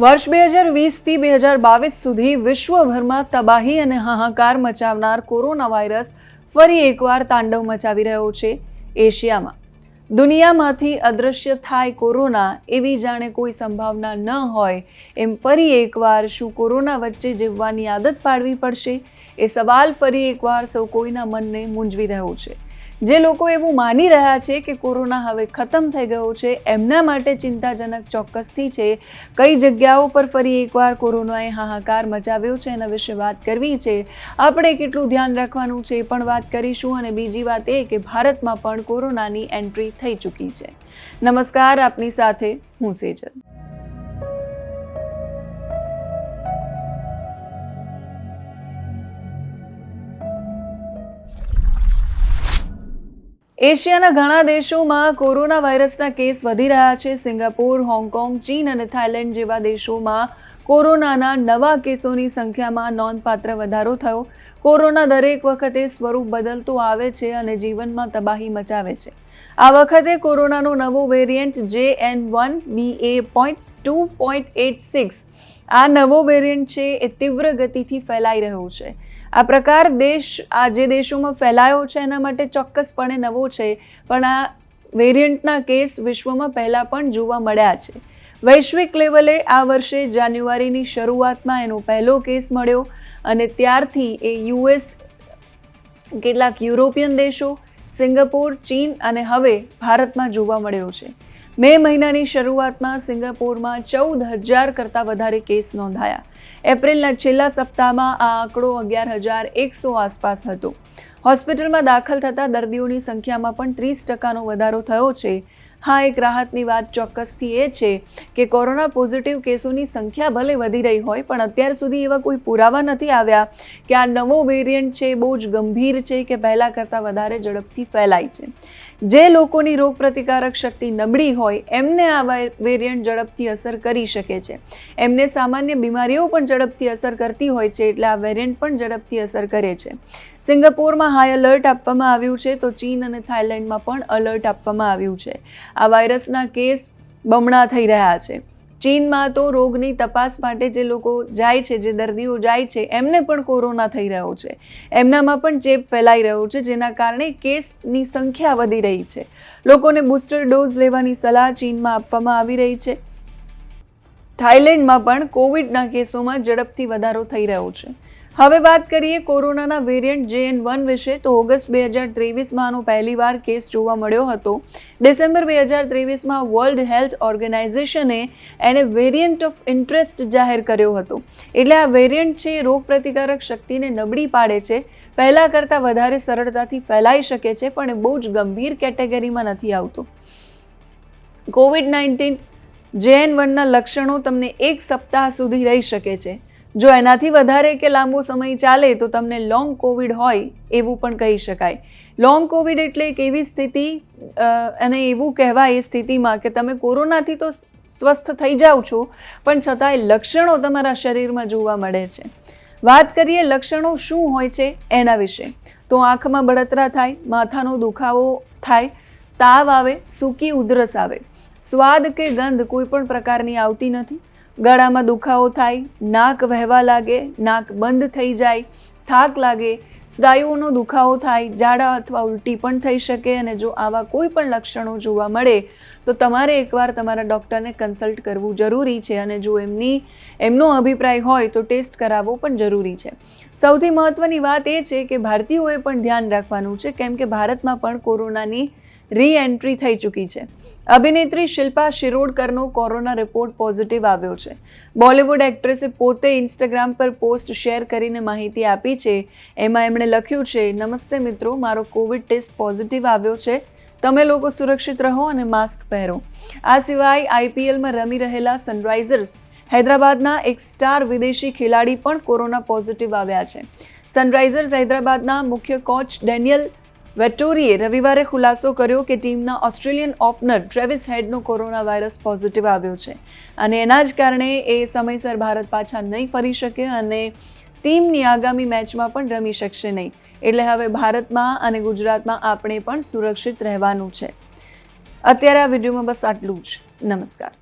વર્ષ બે હજાર વીસથી બે હજાર બાવીસ સુધી વિશ્વભરમાં તબાહી અને હાહાકાર મચાવનાર કોરોના વાયરસ ફરી એકવાર તાંડવ મચાવી રહ્યો છે એશિયામાં. દુનિયામાંથી અદૃશ્ય થાય કોરોના એવી જાણે કોઈ સંભાવના ન હોય એમ ફરી એકવાર શું કોરોના વચ્ચે જીવવાની આદત પાડવી પડશે? એ સવાલ ફરી એકવાર સૌ કોઈના મનને મૂંઝવી રહ્યો છે. જે લોકો એવું માની રહ્યા છે કે કોરોના હવે ખતમ થઈ ગયો છે, એમના માટે ચિંતાજનક ચોક્કસથી છે. કઈ જગ્યાઓ પર ફરી એકવાર કોરોનાએ હાહાકાર મચાવ્યો છે એના વિશે વાત કરવી છે. આપણે કેટલું ધ્યાન રાખવાનું છે એ પણ વાત કરીશું અને બીજી વાત એ કે ભારતમાં પણ કોરોનાની એન્ટ્રી થઈ ચૂકી છે. નમસ્કાર, આપની સાથે હું સેજલ. એશિયાના ઘણા દેશોમાં કોરોના વાયરસના કેસ વધી રહ્યા છે. સિંગાપુર, હોંગકોંગ, ચીન અને થાઇલેન્ડ જેવા દેશોમાં કોરોનાના નવા કેસોની સંખ્યામાં નોંધપાત્ર વધારો થયો. કોરોના દરેક વખતે સ્વરૂપ બદલતું આવે છે અને જીવનમાં તબાહી મચાવે છે. આ વખતે કોરોનાનો નવો વેરિયન્ટ જે N one B A point two point eight six આ નવો વેરિયન્ટ છે એ તીવ્ર ગતિથી ફેલાઈ રહ્યો છે. આ પ્રકાર દેશ, આ જે દેશોમાં ફેલાયો છે એના માટે ચોક્કસપણે નવો છે, પણ આ વેરિયન્ટના કેસ વિશ્વમાં પહેલાં પણ જોવા મળ્યા છે. વૈશ્વિક લેવલે આ વર્ષે જાન્યુઆરીની શરૂઆતમાં એનો પહેલો કેસ મળ્યો અને ત્યારથી એ યુએસ, કેટલાક યુરોપિયન દેશો, સિંગાપોર, ચીન અને હવે ભારતમાં જોવા મળ્યો છે. મે મહિનાની શરૂઆતમાં સિંગાપોરમાં ચૌદ હજાર કરતાં વધારે કેસ નોંધાયા. એપ્રિલના છેલ્લા સપ્તાહમાં આ આંકડો અગિયાર હજાર એકસો આસપાસ હતો. હોસ્પિટલમાં દાખલ થતા દર્દીઓની સંખ્યામાં પણ ત્રીસ ટકાનો વધારો થયો છે. હા, એક રાહતની વાત ચોક્કસથી એ છે કે કોરોના પોઝિટિવ કેસોની સંખ્યા ભલે વધી રહી હોય, પણ અત્યાર સુધી એવા કોઈ પુરાવા નથી આવ્યા કે આ નવો વેરિયન્ટ છે બહુ જ ગંભીર છે કે પહેલાં કરતાં વધારે ઝડપથી ફેલાય છે. જે લોકોની રોગપ્રતિકારક શક્તિ નબળી હોય, એમને આ વેરિયન્ટ ઝડપથી અસર કરી શકે છે. એમને સામાન્ય બીમારીઓ પણ ઝડપથી અસર કરતી હોય છે, એટલે આ વેરિયન્ટ પણ ઝડપથી અસર કરે છે. સિંગાપોરમાં હાઈ એલર્ટ આપવામાં આવ્યું છે, તો ચીન અને થાઇલેન્ડમાં પણ અલર્ટ આપવામાં આવ્યું છે. આ વાયરસના કેસ બમણા થઈ રહ્યા છે. ચીનમાં તો રોગની તપાસ માટે જે લોકો જાય છે, જે દર્દીઓ જાય છે, એમને પણ કોરોના થઈ રહ્યો છે. એમનામાં પણ ચેપ ફેલાઈ રહ્યો છે, જેના કારણે કેસની સંખ્યા વધી રહી છે. લોકોને બૂસ્ટર ડોઝ લેવાની સલાહ ચીનમાં આપવામાં આવી રહી છે. થાઇલેન્ડમાં પણ કોવિડના કેસોમાં ઝડપથી વધારો થઈ રહ્યો છે. હવે વાત કરીએ કોરોનાના વેરિયન્ટ જે એન વન વિશે, તો ઓગસ્ટ બે હજાર ત્રેવીસમાં આનો પહેલીવાર કેસ જોવા મળ્યો હતો. ડિસેમ્બર બે હજાર ત્રેવીસમાં વર્લ્ડ હેલ્થ ઓર્ગેનાઇઝેશને એને વેરિયન્ટ ઓફ ઇન્ટરેસ્ટ જાહેર કર્યો હતો. એટલે આ વેરિયન્ટ છે રોગ પ્રતિકારક શક્તિને નબળી પાડે છે. પહેલાં કરતાં વધારે સરળતાથી ફેલાઈ શકે છે, પણ એ બહુ જ ગંભીર કેટેગરીમાં નથી આવતો. કોવિડ નાઇન્ટીન જેએન વનના લક્ષણો તમને એક સપ્તાહ સુધી રહી શકે છે. જો એનાથી વધારે કે લાંબો સમય ચાલે તો તમને લોંગ કોવિડ હોય એવું પણ કહી શકાય. લોંગ કોવિડ એટલે એક એવી સ્થિતિ અને એવું કહેવાય એ સ્થિતિમાં કે તમે કોરોનાથી તો સ્વસ્થ થઈ જાઓ છો, પણ છતાંય લક્ષણો તમારા શરીરમાં જોવા મળે છે. વાત કરીએ લક્ષણો શું હોય છે એના વિશે. તો આંખમાં બળતરા થાય, માથાનો દુખાવો થાય, તાવ આવે, સૂકી ઉધરસ આવે. સ્વાદ કે ગંધ કોઈ પણ પ્રકારની આવતી નથી. ગળામાં દુખાવો થાય, નાક વહેવા લાગે, નાક બંધ થઈ જાય, થાક લાગે, સ્નાયુઓનો દુખાવો થાય, ઝાડા અથવા ઉલટી પણ થઈ શકે અને જો આવા કોઈ પણ લક્ષણો જોવા મળે, તો તમારે એકવાર તમારા ડૉક્ટરને કન્સલ્ટ કરવું જરૂરી છે અને જો એમની, એમનો અભિપ્રાય હોય તો ટેસ્ટ કરાવવો પણ જરૂરી છે. સૌથી મહત્ત્વની વાત એ છે કે ભારતીયોએ પણ ધ્યાન રાખવાનું છે, કેમ કે ભારતમાં પણ કોરોનાની રી એન્ટ્રી થઈ ચૂકી છે. અભિનેત્રી શિલ્પા શિરોડકરનો કોરોના રિપોર્ટ પોઝિટિવ આવ્યો છે. બોલિવૂડ એક્ટ્રેસે પોતે ઇન્સ્ટાગ્રામ પર પોસ્ટ શેર કરીને માહિતી આપી છે. એમાં એમણે લખ્યું છે, નમસ્તે મિત્રો, મારો કોવિડ ટેસ્ટ પોઝિટિવ આવ્યો છે. તમે લોકો સુરક્ષિત રહો અને માસ્ક પહેરો. આ સિવાય આઈપીએલમાં રમી રહેલા સનરાઇઝર્સ હૈદરાબાદના એક સ્ટાર વિદેશી ખેલાડી પણ કોરોના પોઝિટિવ આવ્યા છે. સનરાઇઝર્સ હૈદરાબાદના મુખ્ય કોચ ડેનિયલ વેટોરીએ રવિવારે ખુલાસો કર્યો કે ટીમના ઓસ્ટ્રેલિયન ઓપનર ટ્રેવિસ હેડનો કોરોના વાયરસ પોઝિટિવ આવ્યો છે. અને એના જ કારણે એ સમયસર ભારત પાછા નહીં ફરી શકે અને ટીમની આગામી મેચમાં પણ રમી શકશે નહીં. એટલે હવે ભારતમાં અને ગુજરાતમાં આપણે પણ સુરક્ષિત રહેવાનું છે. અત્યારે આ વિડીયોમાં બસ આટલું જ. નમસ્કાર.